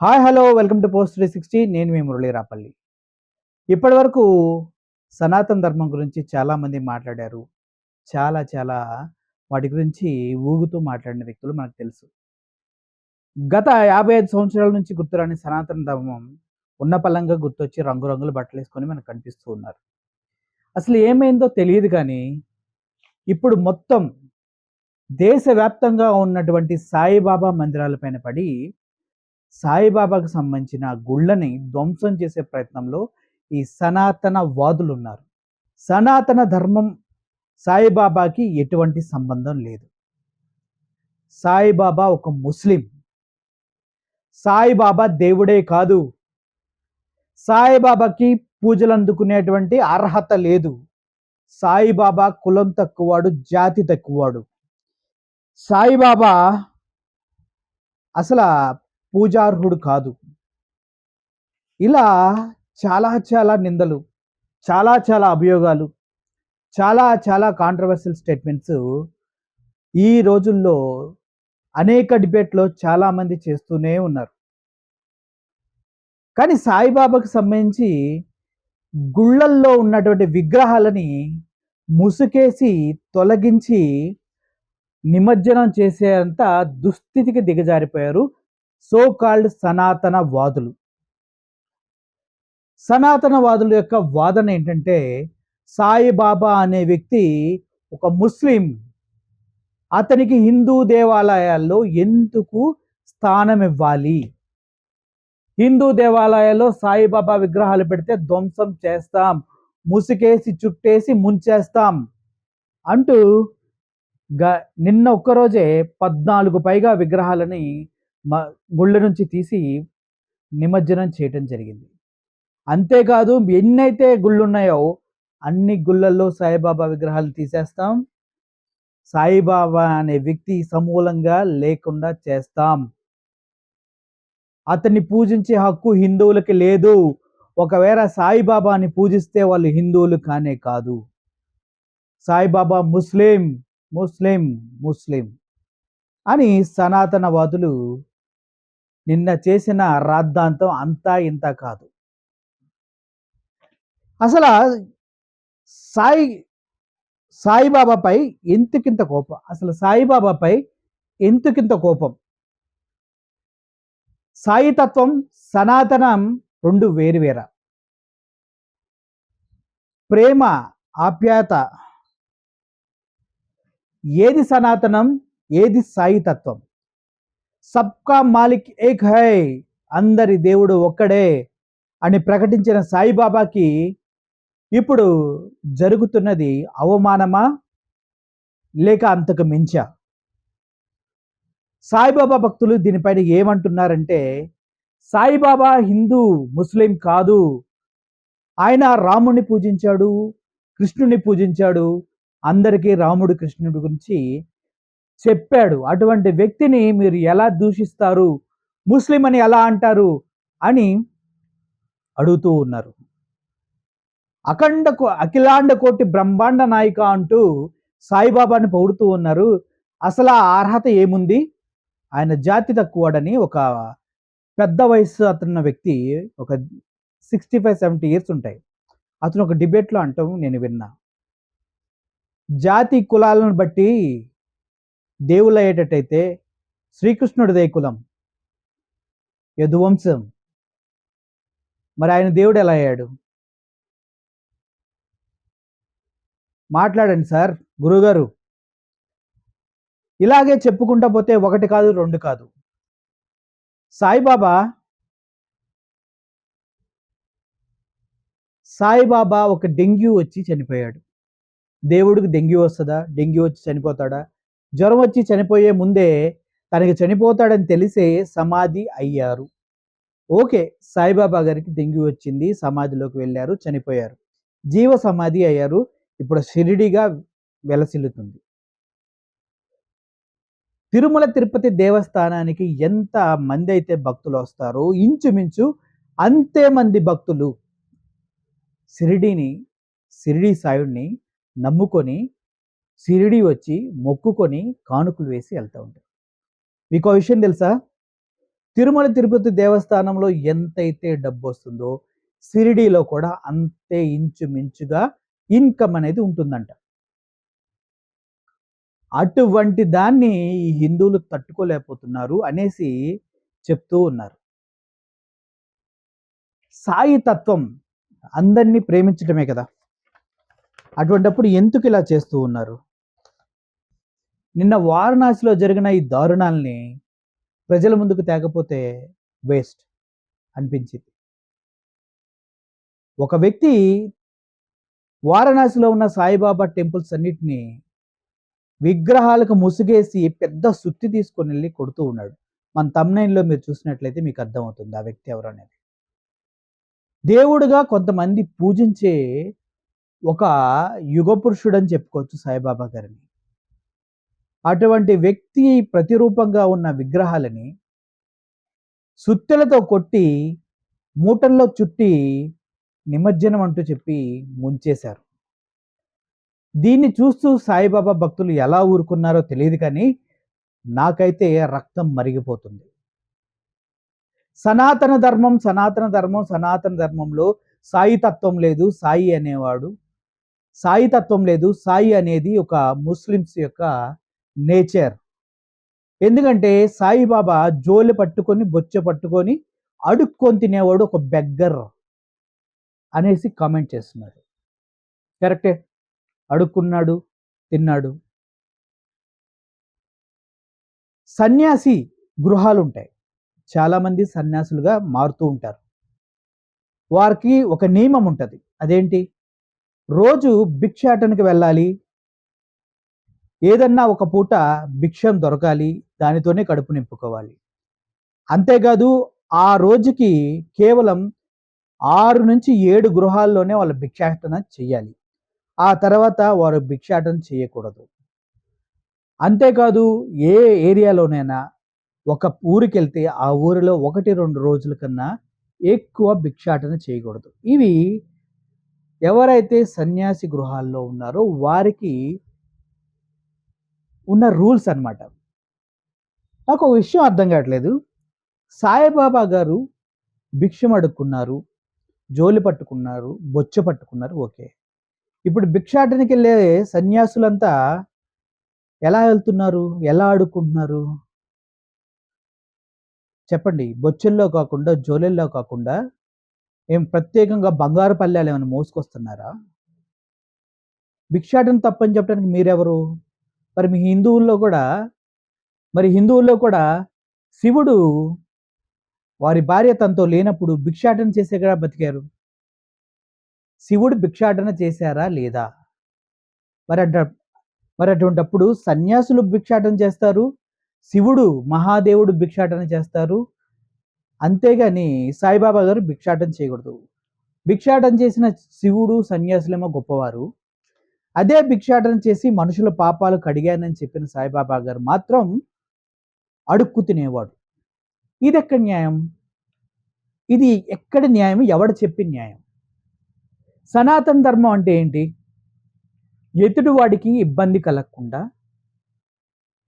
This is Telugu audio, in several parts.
Hi hello welcome to post three sixty. నేను మీ మురళీరాపల్లి ఇప్పటి వరకు సనాతన ధర్మం గురించి చాలామంది మాట్లాడారు. చాలా చాలా వాటి గురించి ఊగుతూ మాట్లాడిన వ్యక్తులు మనకు తెలుసు. గత యాభై ఐదు సంవత్సరాల నుంచి గుర్తురాని సనాతన ధర్మం ఉన్న పలంగా గుర్తొచ్చి రంగురంగుల బట్టలు వేసుకొని మనకు కనిపిస్తూ ఉన్నారు. అసలు ఏమైందో తెలియదు కానీ ఇప్పుడు మొత్తం దేశవ్యాప్తంగా ఉన్నటువంటి సాయిబాబా మందిరాలపైన పడి సాయిబాబాకు సంబంధించిన గుళ్ళని ధ్వంసం చేసే ప్రయత్నంలో ఈ సనాతన వాదులు ఉన్నారు సనాతన ధర్మం సాయిబాబాకి ఎటువంటి సంబంధం లేదు. సాయిబాబా ఒక ముస్లిం. సాయిబాబా దేవుడే కాదు. సాయిబాబాకి పూజలు అందుకునేటువంటి అర్హత లేదు. సాయిబాబా కులం తక్కువవాడు జాతి తక్కువవాడు సాయిబాబా అసలు పూజార్హుడు కాదు. ఇలా చాలా చాలా నిందలు చాలా చాలా అభియోగాలు చాలా చాలా కాంట్రవర్షియల్ స్టేట్మెంట్స్ ఈ రోజుల్లో అనేక డిబేట్లో చాలామంది చేస్తూనే ఉన్నారు. కానీ సాయిబాబాకు సంబంధించి గుళ్ళల్లో ఉన్నటువంటి విగ్రహాలని ముసుకేసి తొలగించి నిమజ్జనం చేసేంత దుస్థితికి దిగజారిపోయారు సో కాల్డ్ సనాతన వాదులు సనాతన వాదుల యొక్క వాదన ఏంటంటే సాయిబాబా అనే వ్యక్తి ఒక ముస్లిం. అతనికి హిందూ దేవాలయాల్లో ఎందుకు స్థానం ఇవ్వాలి? హిందూ దేవాలయాల్లో సాయిబాబా విగ్రహాలు పెడితే ధ్వంసం చేస్తాం ముసుకేసి చుట్టేసి ముంచేస్తాం అంటూ గ నిన్న ఒక్కరోజే పద్నాలుగు పైగా విగ్రహాలని మా గుళ్ళ నుంచి తీసి నిమజ్జనం చేయటం జరిగింది. అంతేకాదు ఎన్నైతే గుళ్ళు ఉన్నాయో అన్ని గుళ్ళల్లో సాయిబాబా విగ్రహాలు తీసేస్తాం. సాయిబాబా అనే వ్యక్తి సమూలంగా లేకుండా చేస్తాం. అతన్ని పూజించే హక్కు హిందువులకి లేదు. ఒకవేళ సాయిబాబాని పూజిస్తే వాళ్ళు హిందువులు కానే కాదు. సాయిబాబా ముస్లిం ముస్లిం ముస్లిం అని సనాతనవాదులు నిన్న చేసిన రాద్ధాంతం అంతా ఇంత కాదు. అసలు సాయి సాయిబాబాపై ఎంతకింత కోపం? అసలు సాయిబాబాపై ఎంతకింత కోపం? సాయితత్వం సనాతనం రెండు వేరువేర ప్రేమ ఆప్యాయత. ఏది సనాతనం ఏది సాయితత్వం సబ్కా మాలిక్ ఏక్ హై అందరి దేవుడు ఒక్కడే అని ప్రకటించిన సాయిబాబాకి ఇప్పుడు జరుగుతున్నది అవమానమా? లేక అంతకు మించా? సాయిబాబా భక్తులు దీనిపైన ఏమంటున్నారంటే సాయిబాబా హిందూ ముస్లిం కాదు. ఆయన రాముని పూజించాడు కృష్ణుని పూజించాడు. అందరికీ రాముడు కృష్ణుడి గురించి చెప్పాడు. అటువంటి వ్యక్తిని మీరు ఎలా దూషిస్తారు? ముస్లిం అని ఎలా అంటారు? అని అడుగుతూ ఉన్నారు. అఖండ అఖిలాండ కోటి బ్రహ్మాండ నాయిక అంటూ సాయిబాబాని పొగుడుతూ ఉన్నారు. అసలు ఆ అర్హత ఏముంది? ఆయన జాతి తక్కువడని ఒక పెద్ద వయసు అతన్న వ్యక్తి ఒక సిక్స్టీ ఫైవ్ సెవెంటీ ఇయర్స్ ఉంటాయి. అతను ఒక డిబేట్లో అంటాం నేను విన్నా. జాతి కులాలను బట్టి దేవుళ్ళు అయ్యేటట్టయితే శ్రీకృష్ణుడిదే కులం. యదువంశం. మరి ఆయన దేవుడు ఎలా అయ్యాడు? మాట్లాడండి సార్ గురుగారు. ఇలాగే చెప్పుకుంటా పోతే ఒకటి కాదు రెండు కాదు. సాయిబాబా సాయిబాబా ఒక డెంగ్యూ వచ్చి చనిపోయాడు. దేవుడికి డెంగ్యూ వస్తుందా? డెంగ్యూ వచ్చి చనిపోతాడా? జ్వరం వచ్చి చనిపోయే ముందే తనకి చనిపోతాడని తెలిసే సమాధి అయ్యారు. ఓకే సాయిబాబా గారికి డెంగ్యూ వచ్చింది సమాధిలోకి వెళ్ళారు చనిపోయారు. జీవ సమాధి అయ్యారు. ఇప్పుడు షిరిడిగా వెలసిల్లుతుంది. తిరుమల తిరుపతి దేవస్థానానికి ఎంత మంది అయితే భక్తులు వస్తారో ఇంచుమించు అంతే మంది భక్తులు షిరిడిని షిరిడి సాయుడిని నమ్ముకొని షిరిడి వచ్చి మొక్కుకొని కానుకలు వేసి వెళ్తూ ఉంటారు. మీకు విషయం తెలుసా? తిరుమల తిరుపతి దేవస్థానంలో ఎంతైతే డబ్బు వస్తుందో సిరిడీలో కూడా అంతే ఇంచుమించుగా ఇన్కమ్ అనేది ఉంటుందంట. అటువంటి దాన్ని ఈ హిందువులు తట్టుకోలేకపోతున్నారు అనేసి చెప్తూ ఉన్నారు. సాయి తత్వం అందరినీ ప్రేమించటమే కదా? అటువంటప్పుడు ఎందుకు ఇలా చేస్తూ ఉన్నారు? నిన్న వారణాసిలో జరిగిన ఈ దారుణాల్ని ప్రజల ముందుకు తేకపోతే వేస్ట్ అనిపించింది. ఒక వ్యక్తి వారణాసిలో ఉన్న సాయిబాబా టెంపుల్స్ అన్నిటినీ విగ్రహాలకు ముసుగేసి పెద్ద సుత్తి తీసుకొని వెళ్ళి కొడుతూ ఉన్నాడు. మన తమ్నైన్లో మీరు చూసినట్లయితే మీకు అర్థమవుతుంది ఆ వ్యక్తి ఎవరు అనేది. దేవుడుగా కొంతమంది పూజించే ఒక యుగ పురుషుడు అని చెప్పుకోవచ్చు సాయిబాబా గారిని. అటువంటి వ్యక్తి ప్రతిరూపంగా ఉన్న విగ్రహాలని సుత్తెలతో కొట్టి మూటల్లో చుట్టి నిమజ్జనం అంటూ చెప్పి ముంచేశారు. దీన్ని చూస్తూ సాయిబాబా భక్తులు ఎలా ఊరుకున్నారో తెలియదు కానీ నాకైతే రక్తం మరిగిపోతుంది. సనాతన ధర్మం సనాతన ధర్మం సనాతన ధర్మంలో సాయి తత్వం లేదు సాయి అనేవాడు. సాయి తత్వం లేదు సాయి అనేది ఒక ముస్లిమ్స్ యొక్క నేచర్. ఎందుకంటే సాయిబాబా జోలి పట్టుకొని బొచ్చ పట్టుకొని అడుక్కొని తినేవాడు ఒక బెగ్గర్ అనేసి కామెంట్ చేస్తున్నారు. కరెక్టే? అడుక్కున్నాడు తిన్నాడు. సన్యాసి గృహాలు ఉంటాయి చాలామంది సన్యాసులుగా మారుతూ ఉంటారు. వారికి ఒక నియమం ఉంటుంది. అదేంటి? రోజు భిక్షాటనకి వెళ్ళాలి ఏదన్నా ఒక పూట భిక్షం దొరకాలి దానితోనే కడుపు నింపుకోవాలి. అంతేకాదు ఆ రోజుకి కేవలం ఆరు నుంచి ఏడు గృహాల్లోనే వాళ్ళు భిక్షాటన చేయాలి ఆ తర్వాత వారు భిక్షాటన చేయకూడదు అంతేకాదు ఏ ఏరియాలోనైనా ఒక ఊరికి వెళ్తే ఆ ఊరిలో ఒకటి రెండు రోజుల కన్నా ఎక్కువ భిక్షాటన చేయకూడదు ఇవి ఎవరైతే సన్యాసి గృహాల్లో ఉన్నారో వారికి ఉన్న రూల్స్ అన్నమాట. నాకు ఒక విషయం అర్థం కావట్లేదు. సాయిబాబా గారు భిక్షం అడుక్కున్నారు జోలి పట్టుకున్నారు బొచ్చ పట్టుకున్నారు ఓకే. ఇప్పుడు భిక్షాటనికి వెళ్ళే సన్యాసులంతా ఎలా వెళ్తున్నారు? ఎలా ఆడుకుంటున్నారు? చెప్పండి. బొచ్చెల్లో కాకుండా జోలెల్లో కాకుండా ఏం ప్రత్యేకంగా బంగారు పల్లెలు ఏమైనా మోసుకొస్తున్నారా? భిక్షాటన తప్పని చెప్పడానికి మీరెవరు? మరి మీ హిందువుల్లో కూడా మరి హిందువుల్లో కూడా శివుడు వారి భార్య తనతో లేనప్పుడు భిక్షాటన చేసే కదా బతికారు? శివుడు భిక్షాటన చేశారా లేదా? మరి అట మరి అటువంటప్పుడు సన్యాసులు భిక్షాటన చేస్తారు శివుడు మహాదేవుడు భిక్షాటన చేస్తారు. అంతేగాని సాయిబాబా గారు భిక్షాటన చేయకూడదు. భిక్షాటన చేసిన శివుడు సన్యాసులేమో గొప్పవారు. అదే భిక్షాటన చేసి మనుషుల పాపాలు కడిగానని చెప్పిన సాయిబాబా గారు మాత్రం అడుక్కు తినేవాడు. ఇది ఎక్కడ న్యాయం? ఇది ఎక్కడ న్యాయం? ఎవడు చెప్పిన న్యాయం? సనాతన ధర్మం అంటే ఏంటి? ఎదుటి వాడికి ఇబ్బంది కలగకుండా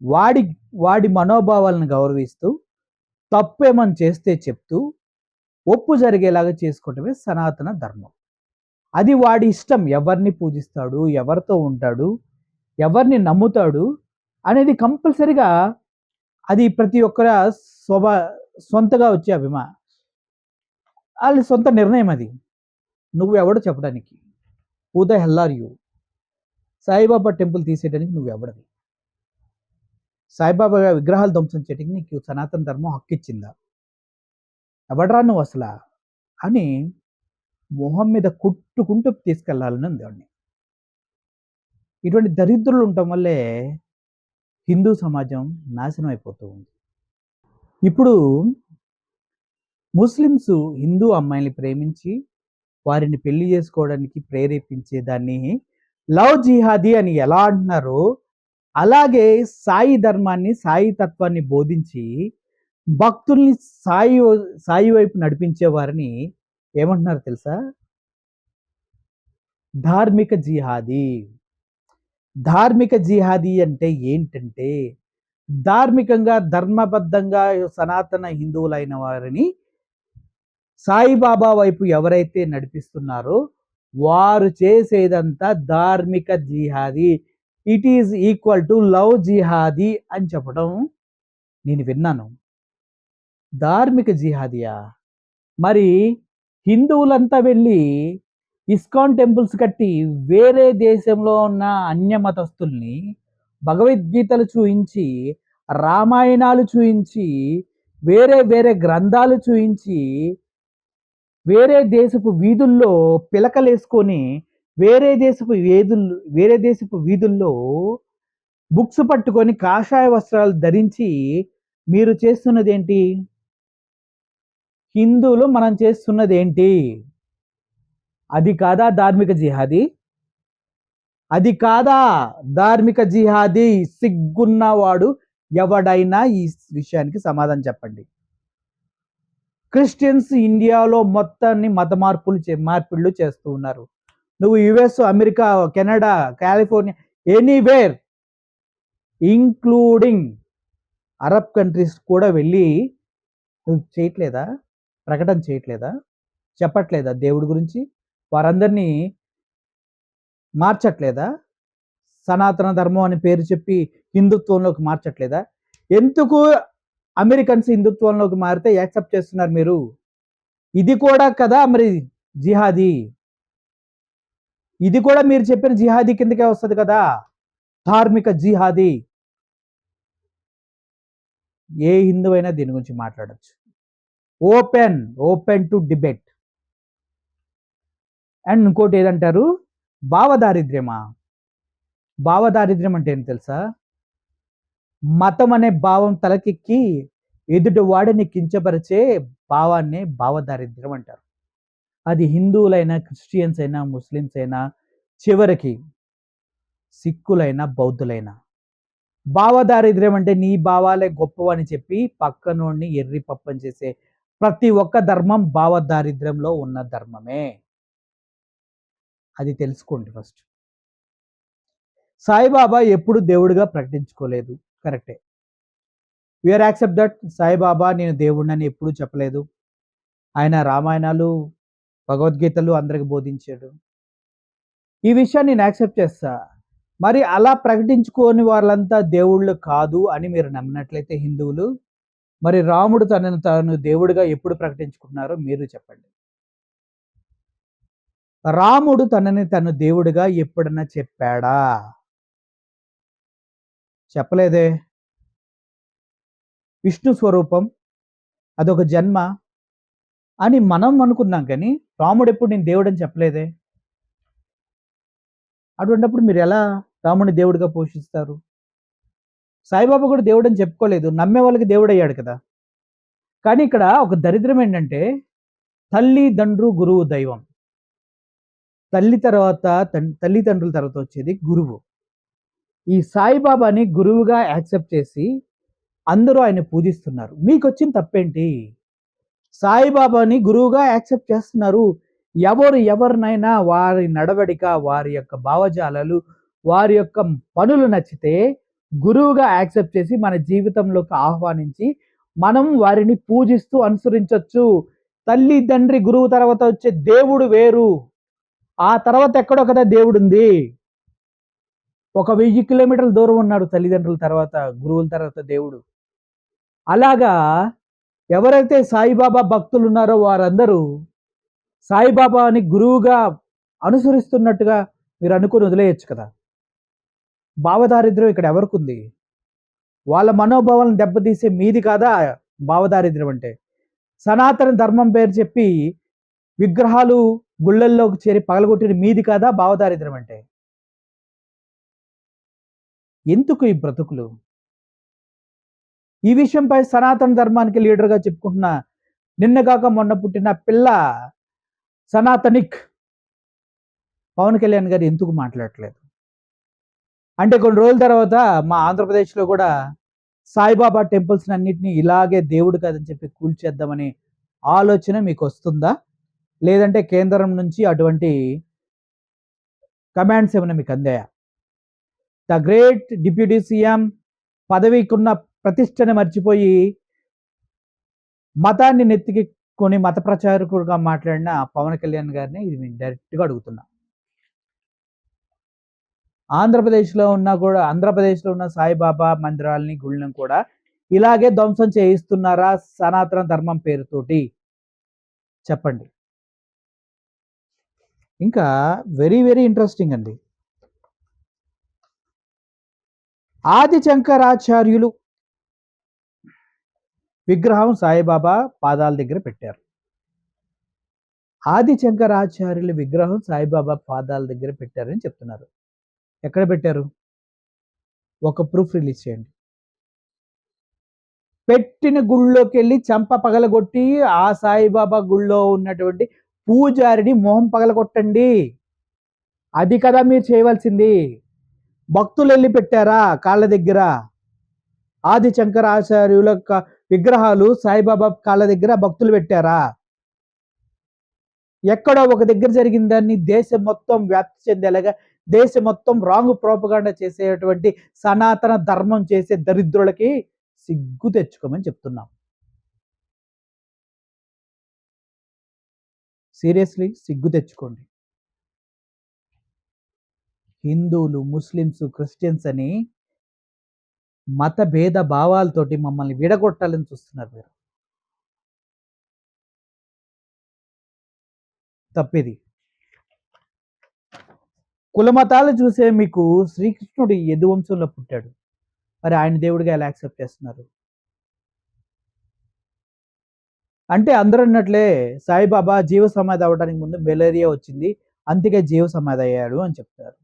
వాడి వాడి మనోభావాలను గౌరవిస్తూ తప్పేమని చేస్తే చెప్తూ ఒప్పు జరిగేలాగా చేసుకోవటమే సనాతన ధర్మం. అది వాడి ఇష్టం. ఎవరిని పూజిస్తాడు? ఎవరితో ఉంటాడు? ఎవరిని నమ్ముతాడు? అనేది కంపల్సరిగా అది ప్రతి ఒక్కర స్వభా సొంతగా వచ్చే అభిమా వాళ్ళ సొంత నిర్ణయం అది. నువ్వు ఎవడు చెప్పడానికి? Who the hell you Saibaba temple తీసేయడానికి నువ్వు ఎవడవి? సాయిబాబా విగ్రహాలు ధ్వంసం చేయడానికి నీకు సనాతన ధర్మం హక్కు ఇచ్చిందా? ఎవడరా నువ్వు అసలా? అని మొహం మీద కుట్టుకుంటూ తీసుకెళ్ళాలని ఉంది వాడిని. ఇటువంటి దరిద్రులు ఉండటం వల్లే హిందూ సమాజం నాశనం అయిపోతూ ఉంది. ఇప్పుడు ముస్లిమ్స్ హిందూ అమ్మాయిని ప్రేమించి వారిని పెళ్ళి చేసుకోవడానికి ప్రేరేపించే దాన్ని లవ్ జిహాదీ అని ఎలా అంటున్నారో అలాగే సాయి ధర్మాన్ని సాయి తత్వాన్ని బోధించి భక్తుల్ని సాయి సాయి వైపు నడిపించే వారిని ఏమంటున్నారు తెలుసా? ధార్మిక జిహాదీ. ధార్మిక జిహాదీ అంటే ఏంటంటే ధార్మికంగా ధర్మబద్ధంగా సనాతన హిందువులైన వారిని సాయిబాబా వైపు ఎవరైతే నడిపిస్తున్నారో వారు చేసేదంతా ధార్మిక jihadi. It is equal to love jihadi అని చెప్పడం నేను విన్నాను. ధార్మిక జిహాదియా? మరి హిందువులంతా వెళ్ళి ఇస్కాన్ టెంపుల్స్ కట్టి వేరే దేశంలో ఉన్న అన్య మతస్థుల్ని భగవద్గీతలు చూయించి రామాయణాలు చూయించి వేరే వేరే గ్రంథాలు చూయించి వేరే దేశపు వీధుల్లో పిలకలేసుకొని వేరే దేశపు వీధుల్లో వేరే దేశపు వీధుల్లో బుక్స్ పట్టుకొని కాషాయ వస్త్రాలు ధరించి మీరు చేస్తున్నది ఏంటి హిందువులు మనం చేస్తున్నది ఏంటి? అది కాదా ధార్మిక జిహాదీ? అది కాదా ధార్మిక జిహాదీ? సిగ్గున్నవాడు ఎవడైనా ఈ విషయానికి సమాధానం చెప్పండి. క్రిస్టియన్స్ ఇండియాలో మొత్తాన్ని మత మార్పులు చే మార్పిళ్ళు చేస్తూ ఉన్నారు. నువ్వు US America Canada California anywhere including Arab countries కూడా వెళ్ళి నువ్వు చేయట్లేదా? ప్రకటన చేయట్లేదా? చెప్పట్లేదా దేవుడి గురించి? వారందరినీ మార్చట్లేదా? సనాతన ధర్మం అని పేరు చెప్పి హిందుత్వంలోకి మార్చట్లేదా? ఎందుకు అమెరికన్స్ హిందుత్వంలోకి మారితే యాక్సెప్ట్ చేస్తున్నారు మీరు? ఇది కూడా కదా మరి జిహాదీ. ఇది కూడా మీరు చెప్పిన జిహాదీ కిందకే వస్తుంది కదా? ధార్మిక జిహాదీ. ఏ హిందువైనా దీని గురించి మాట్లాడచ్చు. Open open to debate. And ఇంకోటి ఏదంటారు? భావదారిద్ర్యమా? భావదారిద్ర్యం అంటే ఏం తెలుసా? మతం అనే భావం తలకెక్కి ఎదుటి వాడిని కించపరిచే భావాన్ని భావదారిద్ర్యం అంటారు. అది హిందువులైనా క్రిస్టియన్స్ అయినా ముస్లిమ్స్ అయినా చివరికి సిక్కులైనా బౌద్ధులైనా. భావదారిద్ర్యం అంటే నీ భావాలే గొప్పవని చెప్పి పక్కనోడిని ఎర్రి పప్పని చేసే ప్రతి ఒక్క ధర్మం భావదారిద్ర్యంలో ఉన్న ధర్మమే. అది తెలుసుకోండి ఫస్ట్. సాయిబాబా ఎప్పుడు దేవుడిగా ప్రకటించుకోలేదు. కరెక్టే. వీఆర్ యాక్సెప్ట్ దట్ సాయిబాబా నేను దేవుడిని ఎప్పుడూ చెప్పలేదు. ఆయన రామాయణాలు భగవద్గీతలు అందరికి బోధించాడు. ఈ విషయాన్ని నేను యాక్సెప్ట్ చేస్తా. మరి అలా ప్రకటించుకోని వాళ్ళంతా దేవుళ్ళు కాదు అని మీరు నమ్మినట్లయితే హిందువులు మరి రాముడు తనను తాను దేవుడిగా ఎప్పుడు ప్రకటించుకున్నారో మీరు చెప్పండి. రాముడు తనని తను దేవుడిగా ఎప్పుడన్నా చెప్పాడా? చెప్పలేదే. విష్ణు స్వరూపం అదొక జన్మ అని మనం అనుకున్నాం కానీ రాముడు ఎప్పుడు నేను దేవుడని చెప్పలేదే. అటువంటిప్పుడు మీరు ఎలా రాముడిని దేవుడిగా పోషిస్తారు? సాయిబాబా కూడా దేవుడు అని చెప్పుకోలేదు. నమ్మే వాళ్ళకి దేవుడు అయ్యాడు కదా. కానీ ఇక్కడ ఒక దరిద్రం ఏంటంటే తల్లి తండ్రు గురువు దైవం. తల్లి తర్వాత తల్లిదండ్రుల తర్వాత వచ్చేది గురువు. ఈ సాయిబాబాని గురువుగా యాక్సెప్ట్ చేసి అందరూ ఆయన పూజిస్తున్నారు. మీకు వచ్చిన తప్పేంటి? సాయిబాబాని గురువుగా యాక్సెప్ట్ చేస్తున్నారు. ఎవరు ఎవరినైనా వారి నడవడిక వారి యొక్క భావజాలాలు వారి యొక్క పనులు నచ్చితే గురువుగా యాక్సెప్ట్ చేసి మన జీవితంలోకి ఆహ్వానించి మనం వారిని పూజిస్తూ అనుసరించవచ్చు తల్లి తండ్రి గురువు తర్వాత వచ్చే దేవుడు వేరు. ఆ తర్వాత ఎక్కడో కదా దేవుడు ఉంది. ఒక వెయ్యి కిలోమీటర్ల దూరం ఉన్నాడు తల్లిదండ్రుల తర్వాత గురువుల తర్వాత దేవుడు. అలాగా ఎవరైతే సాయిబాబా భక్తులు ఉన్నారో వారందరూ సాయిబాబాని గురువుగా అనుసరిస్తున్నట్టుగా మీరు అనుకుని వదిలేయచ్చు కదా. భావదారిద్ర్యం ఇక్కడ ఎవరికి ఉంది వాళ్ళ మనోభావాలను దెబ్బతీసే మీది కాదా భావదారిద్ర్యం అంటే? సనాతన ధర్మం పేరు చెప్పి విగ్రహాలు గుళ్ళల్లోకి చేరి పగలగొట్టిన మీది కాదా భావదారిద్ర్యం అంటే? ఎందుకు ఈ బ్రతుకులు? ఈ విషయంపై సనాతన ధర్మానికి లీడర్గా చెప్పుకుంటున్న నిన్నగాక మొన్న పుట్టిన పిల్ల సనాతనిక్. పవన్ కళ్యాణ్ గారు ఎందుకు మాట్లాడట్లేదు? అంటే కొన్ని రోజుల తర్వాత మా ఆంధ్రప్రదేశ్లో కూడా సాయిబాబా టెంపుల్స్ అన్నింటినీ ఇలాగే దేవుడు కదని చెప్పి కూల్చేద్దామని ఆలోచన మీకు వస్తుందా? లేదంటే కేంద్రం నుంచి అటువంటి కమాండ్స్ ఏమైనా మీకు అందాయా? ద గ్రేట్ డిప్యూటీ సీఎం పదవికున్న ప్రతిష్టని మర్చిపోయి మతాన్ని నెత్తికి కొని మత ప్రచారకుడుగా మాట్లాడిన పవన్ కళ్యాణ్ గారిని ఇది నేను డైరెక్ట్గా అడుగుతున్నా. ఆంధ్రప్రదేశ్లో ఉన్న కూడా ఆంధ్రప్రదేశ్లో ఉన్న సాయిబాబా మందిరాలని గుళ్ళని కూడా ఇలాగే ధ్వంసం చేయిస్తున్నారా సనాతన ధర్మం పేరుతోటి? చెప్పండి. ఇంకా వెరీ వెరీ ఇంట్రెస్టింగ్ అండి. ఆది శంకరాచార్యులు విగ్రహం సాయిబాబా పాదాల దగ్గర పెట్టారు. ఆది శంకరాచార్యుల విగ్రహం సాయిబాబా పాదాల దగ్గర పెట్టారని చెప్తున్నారు. ఎక్కడ పెట్టారు? ఒక ప్రూఫ్ రిలీజ్ చేయండి. పెట్టిన గుళ్ళోకి వెళ్ళి చంప పగలగొట్టి ఆ సాయిబాబా గుళ్ళో ఉన్నటువంటి పూజారిని మొహం పగలగొట్టండి. అది కదా మీరు చేయవలసింది. భక్తులు వెళ్ళి పెట్టారా కాళ్ళ దగ్గర? ఆది శంకరాచార్యుల విగ్రహాలు సాయిబాబా కాళ్ళ దగ్గర భక్తులు పెట్టారా? ఎక్కడో ఒక దగ్గర జరిగిన దాన్ని దేశం మొత్తం వ్యాప్తి చెందేలాగా దేశం మొత్తం రాంగ్ ప్రోపగాండ చేసేటువంటి సనాతన ధర్మం చేసే దరిద్రులకి సిగ్గు తెచ్చుకోమని చెప్తున్నాం. సీరియస్లీ సిగ్గు తెచ్చుకోండి. హిందువులు ముస్లిమ్స్ క్రిస్టియన్స్ అని మత భేద భావాలతోటి మమ్మల్ని విడగొట్టాలని చూస్తున్నారు మీరు. తప్పిది. కులమతాలు చూసే మీకు శ్రీకృష్ణుడు యదువంశంలో పుట్టాడు. మరి ఆయన దేవుడిగా ఎలా యాక్సెప్ట్ చేస్తున్నారు? అంటే అందరూ అన్నట్లే సాయిబాబా జీవ సమాధి అవ్వడానికి ముందు మెలేరియా వచ్చింది. అందుకే జీవ సమాధి అయ్యాడు అని చెప్తారు.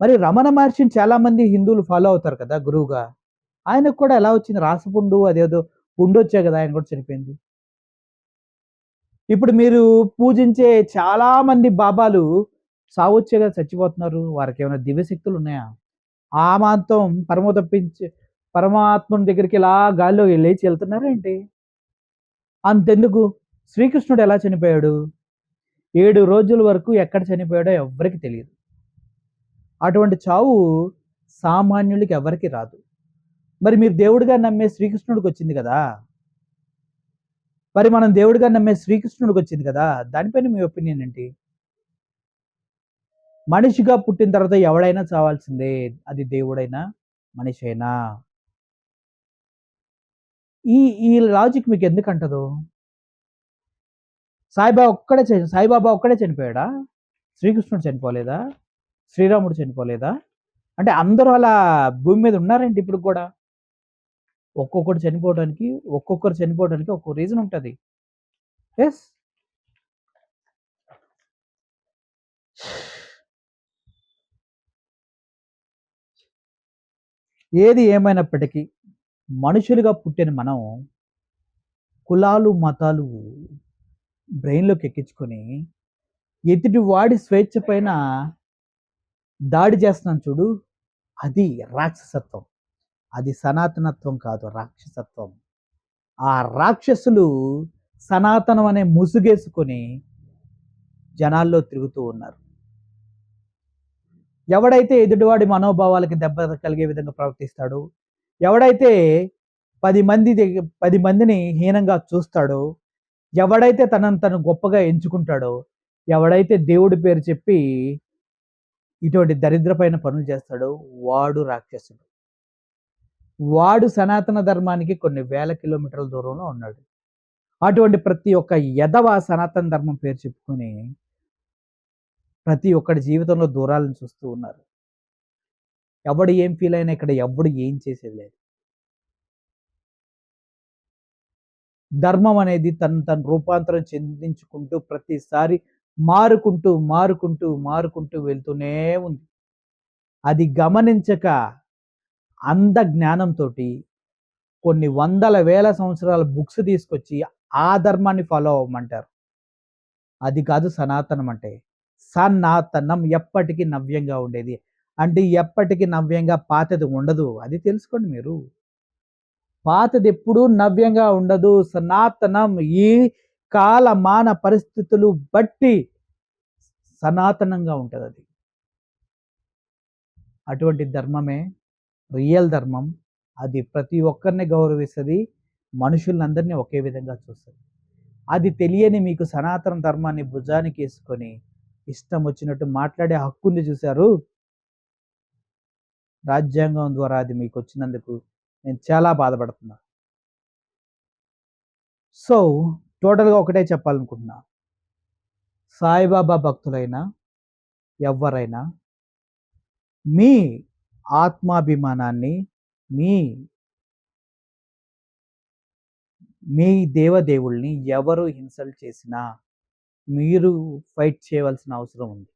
మరి రమణ మహర్షిని చాలామంది హిందువులు ఫాలో అవుతారు కదా గురువుగా. ఆయనకు కూడా ఎలా వచ్చింది? రాసపుండు అదేదో పుండు వచ్చే కదా ఆయన కూడా చనిపోయింది. ఇప్పుడు మీరు పూజించే చాలామంది బాబాలు సావొచ్చేగా చచ్చిపోతున్నారు. వారికి ఏమైనా దివ్యశక్తులు ఉన్నాయా ఆ మాంతం పరమ తప్పించి పరమాత్ముని దగ్గరికి ఇలా గాల్లో లేచి వెళ్తున్నారేంటి అంతెందుకు? శ్రీకృష్ణుడు ఎలా చనిపోయాడు? ఏడు రోజుల వరకు ఎక్కడ చనిపోయాడో ఎవరికి తెలియదు. అటువంటి చావు సామాన్యులకి ఎవరికి రాదు. మరి మీరు దేవుడిగా నమ్మే శ్రీకృష్ణుడికి వచ్చింది కదా? మరి మనం దేవుడిగా నమ్మే శ్రీకృష్ణుడికి వచ్చింది కదా? దానిపైన మీ ఒపీనియన్ ఏంటి? మనిషిగా పుట్టిన తర్వాత ఎవడైనా చావాల్సిందే. అది దేవుడైనా మనిషి అయినా ఈ ఈ లాజిక్ మీకు ఎందుకు అంటదు? సాయిబాబా ఒక్కడే సాయిబాబా ఒక్కడే చనిపోయాడా? శ్రీకృష్ణుడు చనిపోలేదా? శ్రీరాముడు చనిపోలేదా? అంటే అందరూ అలా భూమి మీద ఉన్నారండి ఇప్పుడు కూడా? ఒక్కొక్కటి చనిపోవడానికి ఒక్కొక్కరు చనిపోవడానికి ఒక్కొక్క రీజన్ ఉంటుంది. ఎస్? ఏది ఏమైనప్పటికీ మనుషులుగా పుట్టిన మనం కులాలు మతాలు బ్రెయిన్లోకి ఎక్కించుకొని ఎదుటి వాడి స్వేచ్ఛ పైన దాడి చేస్తున్నాం చూడు. అది రాక్షసత్వం. అది సనాతనత్వం కాదు రాక్షసత్వం. ఆ రాక్షసులు సనాతనం అనే ముసుగేసుకొని జనాల్లో తిరుగుతూ ఉన్నారు. ఎవడైతే ఎదుటివాడి మనోభావాలకి దెబ్బ కలిగే విధంగా ప్రవర్తిస్తాడో ఎవడైతే పది మంది పది మందిని హీనంగా చూస్తాడో ఎవడైతే తనను తను గొప్పగా ఎంచుకుంటాడో ఎవడైతే దేవుడి పేరు చెప్పి ఇటువంటి దరిద్రపైన పనులు చేస్తాడో వాడు రాక్షసుడు. వాడు సనాతన ధర్మానికి కొన్ని వేల కిలోమీటర్ల దూరంలో ఉన్నాడు. అటువంటి ప్రతి ఒక్క యదవ సనాతన ధర్మం పేరు చెప్పుకొని ప్రతి ఒక్కడి జీవితంలో దూరాలను చూస్తూ ఉన్నారు. ఎవడు ఏం ఫీల్ అయినా ఇక్కడ ఎవడు ఏం చేసేది లేదు. ధర్మం అనేది తను తను రూపాంతరం చెందించుకుంటూ ప్రతిసారి మారుకుంటూ మారుకుంటూ మారుకుంటూ వెళ్తూనే ఉంది. అది గమనించక అంద జ్ఞానంతో కొన్ని వందల వేల సంవత్సరాల బుక్స్ తీసుకొచ్చి ఆ ధర్మాన్ని ఫాలో అవ్వమంటారు. అది కాదు సనాతనం అంటే సనాతనం ఎప్పటికీ నవ్యంగా ఉండేది. అంటే ఎప్పటికీ నవ్యంగా పాతది ఉండదు. అది తెలుసుకోండి మీరు. పాతది ఎప్పుడూ నవ్యంగా ఉండదు. సనాతనం ఈ కాలమాన పరిస్థితులు బట్టి సనాతనంగా ఉంటుంది అది. అటువంటి ధర్మమే రియల్ ధర్మం. అది ప్రతి ఒక్కరిని గౌరవిస్తుంది. మనుషులందరినీ ఒకే విధంగా చూస్తుంది. అది తెలియని మీకు సనాతన ధర్మాన్ని భుజానికి వేసుకొని ఇష్టం వచ్చినట్టు మాట్లాడే హక్కు ఉంది చూశారు. రాజ్యాంగం ద్వారా అది మీకు వచ్చినందుకు నేను చాలా బాధపడుతున్నా. సో టోటల్గా ఒకటే చెప్పాలనుకుంటున్నా. సాయిబాబా భక్తులైనా ఎవరైనా మీ ఆత్మాభిమానాన్ని మీ మీ దేవదేవుల్ని ఎవరు ఇన్సల్ట్ చేసినా మీరు ఫైట్ చేయవలసిన అవసరం ఉంది.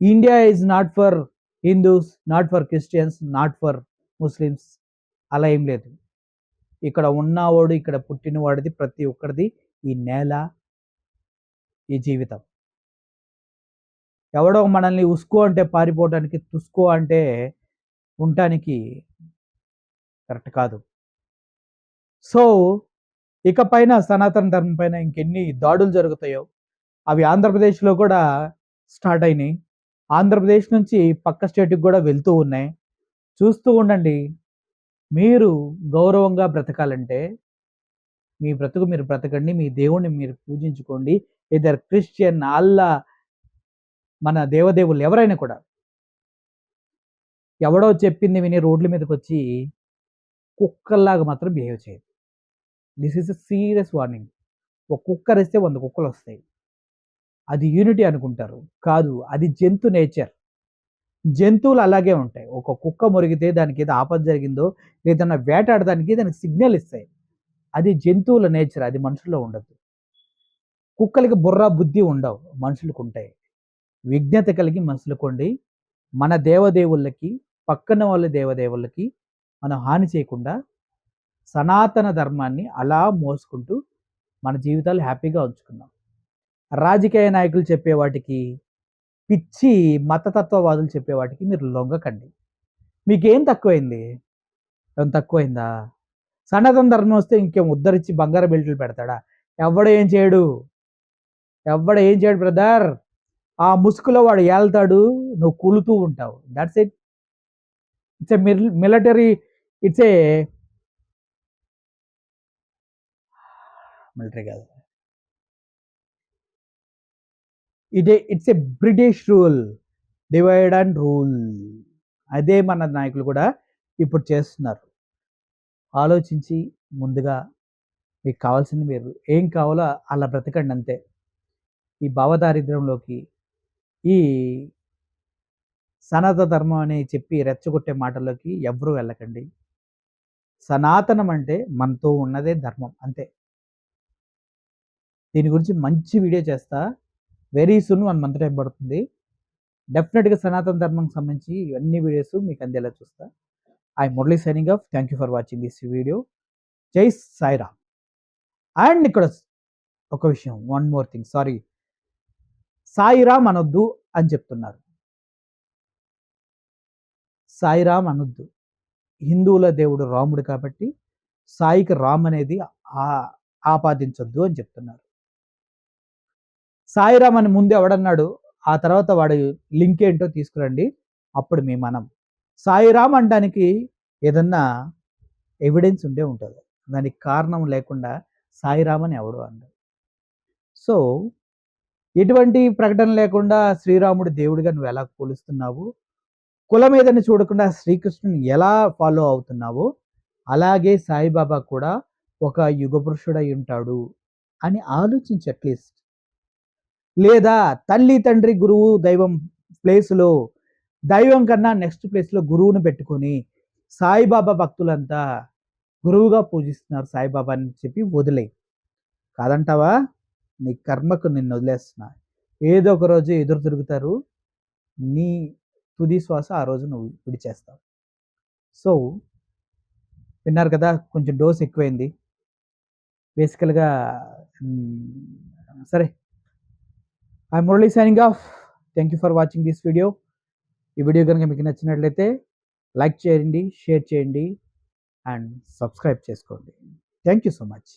India is not for Hindus not for Christians not for Muslims అలా ఏం లేదు. ఇక్కడ ఉన్నవాడు ఇక్కడ పుట్టినవాడిది ప్రతి ఒక్కరిది ఈ నేల ఈ జీవితం. ఎవడో మనల్ని ఉసుకో అంటే పారిపోవడానికి తుసుకో అంటే ఉండటానికి కరెక్ట్ కాదు. సో ఇకపైన సనాతన ధర్మం పైన ఇంకెన్ని దాడులు జరుగుతాయో అవి ఆంధ్రప్రదేశ్లో కూడా స్టార్ట్ అయినాయి. ఆంధ్రప్రదేశ్ నుంచి పక్క స్టేట్కి కూడా వెళ్తూ ఉన్నాయి. చూస్తూ ఉండండి మీరు గౌరవంగా బ్రతకాలంటే మీ బ్రతుకు మీరు బ్రతకండి మీ దేవుణ్ణి మీరు పూజించుకోండి. ఇద్దరు క్రిస్టియన్ అల్లా మన దేవదేవులు ఎవరైనా కూడా. ఎవడో చెప్పింది విని రోడ్ల మీదకి వచ్చి కుక్కల్లాగా మాత్రం బిహేవ్ చేయదు this is a serious warning ఒక కుక్క ఇస్తే వంద కుక్కలు వస్తాయి. అది యూనిటీ అనుకుంటారు. కాదు అది జంతు నేచర్ జంతువులు అలాగే ఉంటాయి. ఒక కుక్క మురిగితే దానికి ఏదో ఆపద జరిగిందో ఏదైనా వేటాడడానికి దానికి సిగ్నల్ ఇస్తాయి. అది జంతువుల నేచర్ అది మనుషుల్లో ఉండదు. కుక్కలకి బుర్ర బుద్ధి ఉండవు మనుషులకు ఉంటాయి విజ్ఞత కలిగి మనుషులకోండి. మన దేవదేవుళ్ళకి పక్కన వాళ్ళ దేవదేవుళ్ళకి మనం హాని చేయకుండా సనాతన ధర్మాన్ని అలా మోసుకుంటూ మన జీవితాలు హ్యాపీగా ఉంచుకున్నాం రాజకీయ నాయకులు చెప్పేవాటికి పిచ్చి మతతత్వవాదులు చెప్పేవాటికి మీరు లొంగకండి. మీకేం తక్కువైంది? ఏం తక్కువైందా? సనాతన ధర్మం వస్తే ఇంకేం ఉద్ధరించి బంగారు బెల్టులు పెడతాడా? ఎవడ ఏం చేయడు? ఎవడ ఏం చేయడు బ్రదర్? ఆ ముసుగులో వాడు ఏళ్తాడు నువ్వు కూలుతూ ఉంటావు. That's it it's a military it's a military కాదు. ఇదే it's a British rule divide and rule అదే మన నాయకులు కూడా ఇప్పుడు చేస్తున్నారు. ఆలోచించి ముందుగా మీకు కావాల్సింది మీరు ఏం కావాలో అలా బ్రతకండి అంతే. ఈ భావదారిద్ర్యంలోకి ఈ సనాతన ధర్మం అని చెప్పి రెచ్చగొట్టే మాటల్లోకి ఎవరూ వెళ్ళకండి. సనాతనం అంటే మనతో ఉన్నదే ధర్మం అంతే. దీని గురించి మంచి వీడియో చేస్తా. Very soon one month time పడుతుంది. డెఫినెట్గా సనాతన ధర్మంకి సంబంధించి ఇవన్నీ వీడియోస్ మీకు అందేలా చూస్తా. I Murali signing off thank you for watching this video జై సాయిరామ్ అండ్ ఇక్కడ ఒక విషయం one more thing sorry Sairam అనొద్దు అని చెప్తున్నారు. సాయిరామ్ అనొద్దు. హిందువుల దేవుడు రాముడు కాబట్టి సాయికి రామ్ అనేది ఆపాదించొద్దు అని చెప్తున్నారు. సాయిరామ్ అని ముందు ఎవడన్నాడు? ఆ తర్వాత వాడు లింక్ ఏంటో తీసుకురండి. అప్పుడు మీ మనం. సాయిరామ్ అనడానికి ఏదన్నా ఎవిడెన్స్ ఉండే ఉంటుంది. దానికి కారణం లేకుండా సాయిరామ్ అని ఎవడు అన్నాడు సో ఎటువంటి ప్రకటన లేకుండా శ్రీరాముడు దేవుడిగా నువ్వు ఎలా పోలుస్తున్నావు? కులం మీదని చూడకుండా శ్రీకృష్ణుని ఎలా ఫాలో అవుతున్నావో? అలాగే సాయిబాబా కూడా ఒక యుగ పురుషుడై ఉంటాడు అని ఆలోచించి అట్లీస్ట్ లేదా తల్లి తండ్రి గురువు దైవం ప్లేస్లో దైవం కన్నా నెక్స్ట్ ప్లేస్లో గురువును పెట్టుకొని సాయిబాబా భక్తులంతా గురువుగా పూజిస్తున్నారు సాయిబాబా అని చెప్పి వదిలే కాదంటావా? నీ కర్మకు నిన్ను వదిలేస్తున్నా. ఏదో ఒక రోజు ఎదురు తిరుగుతారు. నీ తుది శ్వాస ఆ రోజు నువ్వు విడిచేస్తావు. సో విన్నారు కదా కొంచెం డోస్ ఎక్కువైంది. బేసికల్గా సరే. I Murali signing off thank you for watching this video ఈ వీడియో కనుక మీకు నచ్చినట్లయితే లైక్ చేయండి షేర్ చేయండి అండ్ సబ్స్క్రైబ్ చేసుకోండి. Thank you so much